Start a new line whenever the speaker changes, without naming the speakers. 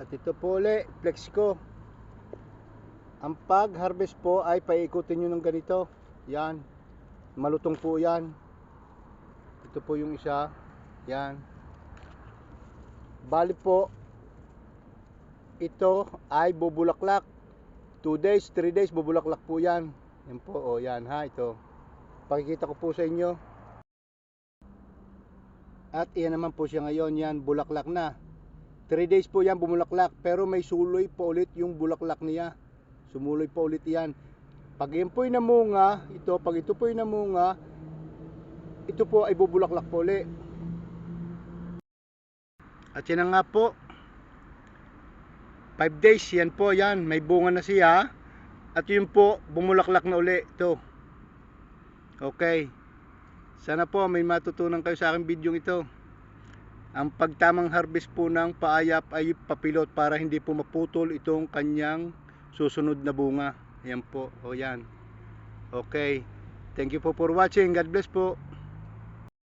At ito po ulit, flex ko. Ang pag-harvest po ay paikutin nyo ng ganito. Yan. Malutong po yan. Ito po yung isa. Yan. Bali po, ito ay bubulaklak. 2 days, 3 days, bubulaklak po yan. Yan po, o yan ha, ito. Pakikita ko po sa inyo. At iyan naman po siya ngayon, yan, bulaklak na. 3 days po yan bumulaklak, pero may suloy pa ulit yung bulaklak niya. Sumuloy pa ulit yan. Pag yan po'y namunga, ito, pag ito po'y namunga, ito po ay bubulaklak po ulit. At yan nga po, 5 days, yan po, yan, may bunga na siya. At yun po, bumulaklak na uli, ito. Okay. Sana po may matutunan kayo sa aking video ito. Ang pagtamang harvest po ng paayap ay papilot para hindi po maputol itong kanyang susunod na bunga. Yan po. O yan. Okay. Thank you po for watching. God bless po.